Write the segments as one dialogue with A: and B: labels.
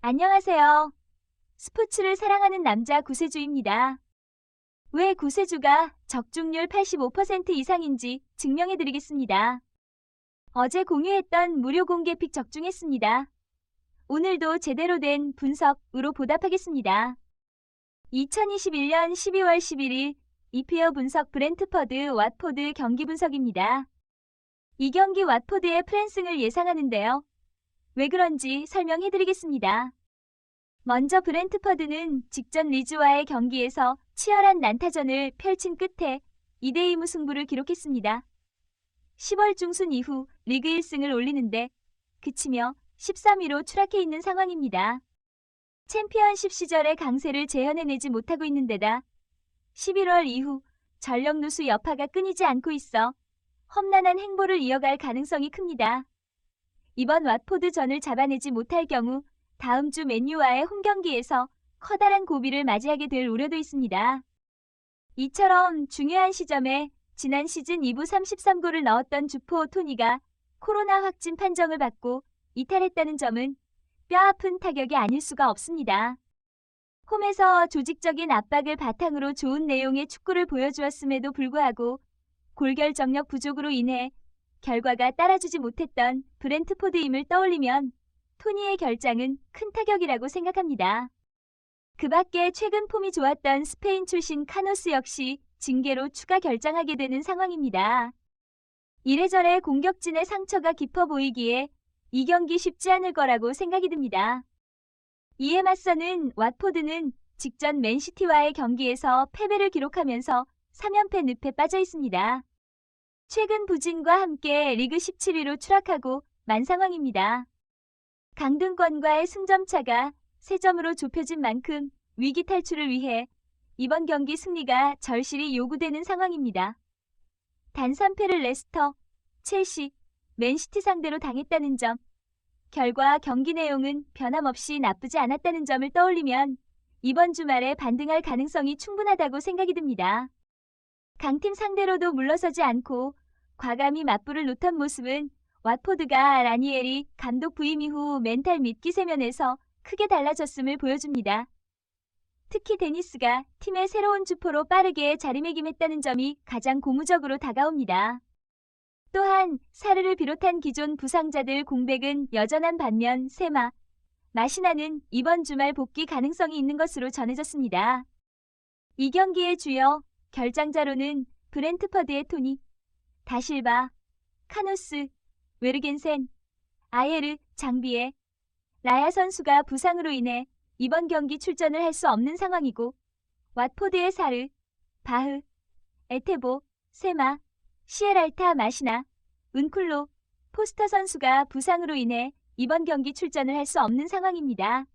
A: 안녕하세요. 스포츠를 사랑하는 남자 구세주입니다. 왜 구세주가 적중률 85% 이상인지 증명해드리겠습니다. 어제 공유했던 무료 공개 픽 적중했습니다. 오늘도 제대로 된 분석으로 보답하겠습니다. 2021년 12월 11일 이피어 분석 브렌트퍼드 왓포드 경기 분석입니다. 이 경기 왓포드의 프랜승을 예상하는데요. 왜 그런지 설명해드리겠습니다. 먼저 브렌트퍼드는 직전 리즈와의 경기에서 치열한 난타전을 펼친 끝에 2대2 무승부를 기록했습니다. 10월 중순 이후 리그 1승을 올리는데 그치며 13위로 추락해 있는 상황입니다. 챔피언십 시절의 강세를 재현해내지 못하고 있는 데다 11월 이후 전력 누수 여파가 끊이지 않고 있어 험난한 행보를 이어갈 가능성이 큽니다. 이번 왓포드 전을 잡아내지 못할 경우 다음 주 맨유와의 홈 경기에서 커다란 고비를 맞이하게 될 우려도 있습니다. 이처럼 중요한 시점에 지난 시즌 2부 33골을 넣었던 주포 토니가 코로나 확진 판정을 받고 이탈했다는 점은 뼈아픈 타격이 아닐 수가 없습니다. 홈에서 조직적인 압박을 바탕으로 좋은 내용의 축구를 보여주었음에도 불구하고 골결정력 부족으로 인해 결과가 따라주지 못했던 브렌트포드임을 떠올리면 토니의 결장은 큰 타격이라고 생각합니다. 그 밖에 최근 폼이 좋았던 스페인 출신 카노스 역시 징계로 추가 결장하게 되는 상황입니다. 이래저래 공격진의 상처가 깊어 보이기에 이 경기 쉽지 않을 거라고 생각이 듭니다. 이에 맞서는 왓포드는 직전 맨시티와의 경기에서 패배를 기록하면서 3연패 늪에 빠져 있습니다. 최근 부진과 함께 리그 17위로 추락하고 만 상황입니다. 강등권과의 승점차가 3점으로 좁혀진 만큼 위기 탈출을 위해 이번 경기 승리가 절실히 요구되는 상황입니다. 단 3패를 레스터, 첼시, 맨시티 상대로 당했다는 점, 결과 경기 내용은 변함없이 나쁘지 않았다는 점을 떠올리면 이번 주말에 반등할 가능성이 충분하다고 생각이 듭니다. 강팀 상대로도 물러서지 않고 과감히 맞불을 놓던 모습은 왓포드가 라니엘이 감독 부임 이후 멘탈 및 기세면에서 크게 달라졌음을 보여줍니다. 특히 데니스가 팀의 새로운 주포로 빠르게 자리매김했다는 점이 가장 고무적으로 다가옵니다. 또한 사르를 비롯한 기존 부상자들 공백은 여전한 반면 세마, 마시나는 이번 주말 복귀 가능성이 있는 것으로 전해졌습니다. 이 경기의 주요 결장자로는 브렌트퍼드의 토니, 다실바, 카노스, 웨르겐센, 아예르, 장비에 라야 선수가 부상으로 인해 이번 경기 출전을 할 수 없는 상황이고 왓포드의 사르, 바흐, 에테보, 세마, 시에랄타 마시나, 은쿨로, 포스터 선수가 부상으로 인해 이번 경기 출전을 할 수 없는 상황입니다.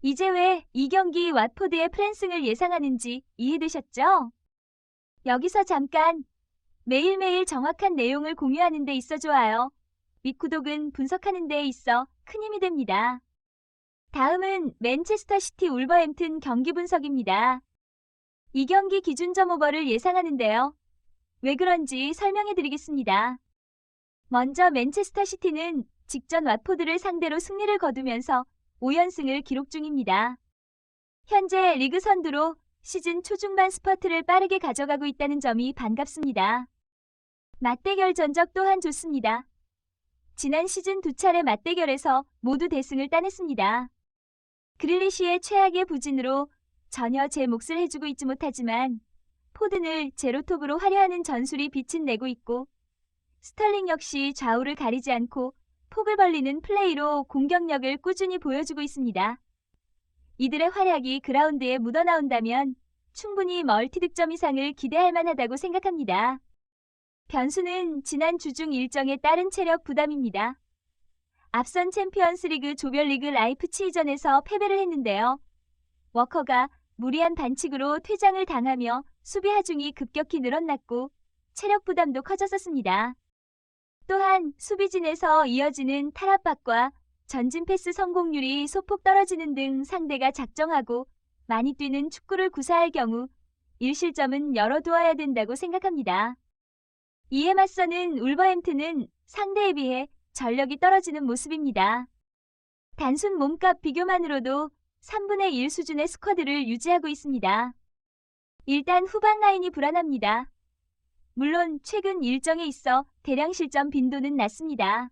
A: 이제 왜 이 경기 왓포드의 프랜승을 예상하는지 이해되셨죠? 여기서 잠깐 매일매일 정확한 내용을 공유하는 데 있어 좋아요. 및 구독은 분석하는 데 있어 큰 힘이 됩니다. 다음은 맨체스터 시티 울버햄튼 경기 분석입니다. 이 경기 기준 점 오버를 예상하는데요. 왜 그런지 설명해 드리겠습니다. 먼저 맨체스터 시티는 직전 왓포드를 상대로 승리를 거두면서 5연승을 기록 중입니다. 현재 리그 선두로 시즌 초중반 스퍼트를 빠르게 가져가고 있다는 점이 반갑습니다. 맞대결 전적 또한 좋습니다. 지난 시즌 두 차례 맞대결에서 모두 대승을 따냈습니다. 그릴리시의 최악의 부진으로 전혀 제 몫을 해주고 있지 못하지만 포든을 제로톱으로 화려하는 전술이 빛은 내고 있고 스털링 역시 좌우를 가리지 않고 폭을 벌리는 플레이로 공격력을 꾸준히 보여주고 있습니다. 이들의 활약이 그라운드에 묻어나온다면 충분히 멀티 득점 이상을 기대할 만하다고 생각합니다. 변수는 지난 주중 일정에 따른 체력 부담입니다. 앞선 챔피언스리그 조별리그 라이프치히전에서 패배를 했는데요. 워커가 무리한 반칙으로 퇴장을 당하며 수비 하중이 급격히 늘어났고 체력 부담도 커졌었습니다. 또한 수비진에서 이어지는 탈압박과 전진 패스 성공률이 소폭 떨어지는 등 상대가 작정하고 많이 뛰는 축구를 구사할 경우 일실점은 열어두어야 된다고 생각합니다. 이에 맞서는 울버햄튼은 상대에 비해 전력이 떨어지는 모습입니다. 단순 몸값 비교만으로도 3분의 1 수준의 스쿼드를 유지하고 있습니다. 일단 후반 라인이 불안합니다. 물론 최근 일정에 있어 대량 실점 빈도는 낮습니다.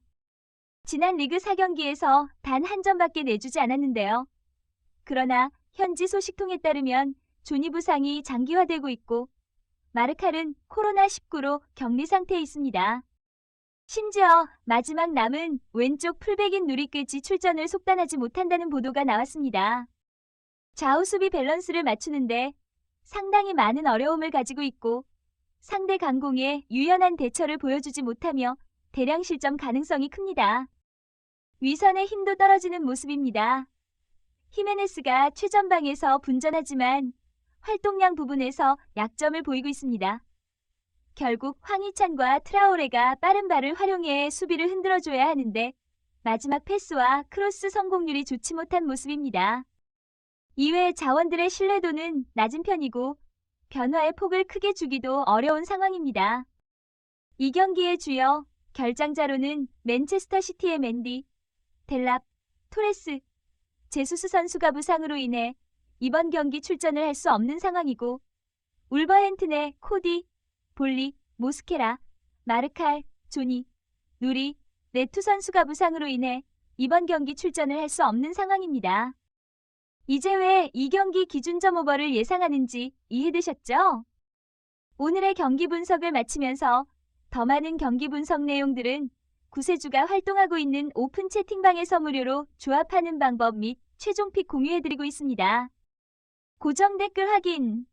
A: 지난 리그 4경기에서 단 한 점밖에 내주지 않았는데요. 그러나 현지 소식통에 따르면 조니 부상이 장기화되고 있고 마르칼은 코로나19로 격리 상태에 있습니다. 심지어 마지막 남은 왼쪽 풀백인 누리끝이 출전을 속단하지 못한다는 보도가 나왔습니다. 좌우 수비 밸런스를 맞추는데 상당히 많은 어려움을 가지고 있고 상대 강공에 유연한 대처를 보여주지 못하며 대량 실점 가능성이 큽니다. 위선의 힘도 떨어지는 모습입니다. 히메네스가 최전방에서 분전하지만 활동량 부분에서 약점을 보이고 있습니다. 결국 황희찬과 트라오레가 빠른 발을 활용해 수비를 흔들어줘야 하는데 마지막 패스와 크로스 성공률이 좋지 못한 모습입니다. 이외 자원들의 신뢰도는 낮은 편이고 변화의 폭을 크게 주기도 어려운 상황입니다. 이 경기의 주요 결장자로는 맨체스터 시티의 맨디, 델랍, 토레스, 제수스 선수가 부상으로 인해 이번 경기 출전을 할 수 없는 상황이고 울버햄튼의 코디, 볼리, 모스케라, 마르칼, 조니, 누리, 네투 선수가 부상으로 인해 이번 경기 출전을 할 수 없는 상황입니다. 이제 왜 이 경기 기준점 오버를 예상하는지 이해되셨죠? 오늘의 경기 분석을 마치면서 더 많은 경기 분석 내용들은 구세주가 활동하고 있는 오픈 채팅방에서 무료로 조합하는 방법 및 최종 픽 공유해드리고 있습니다. 고정 댓글 확인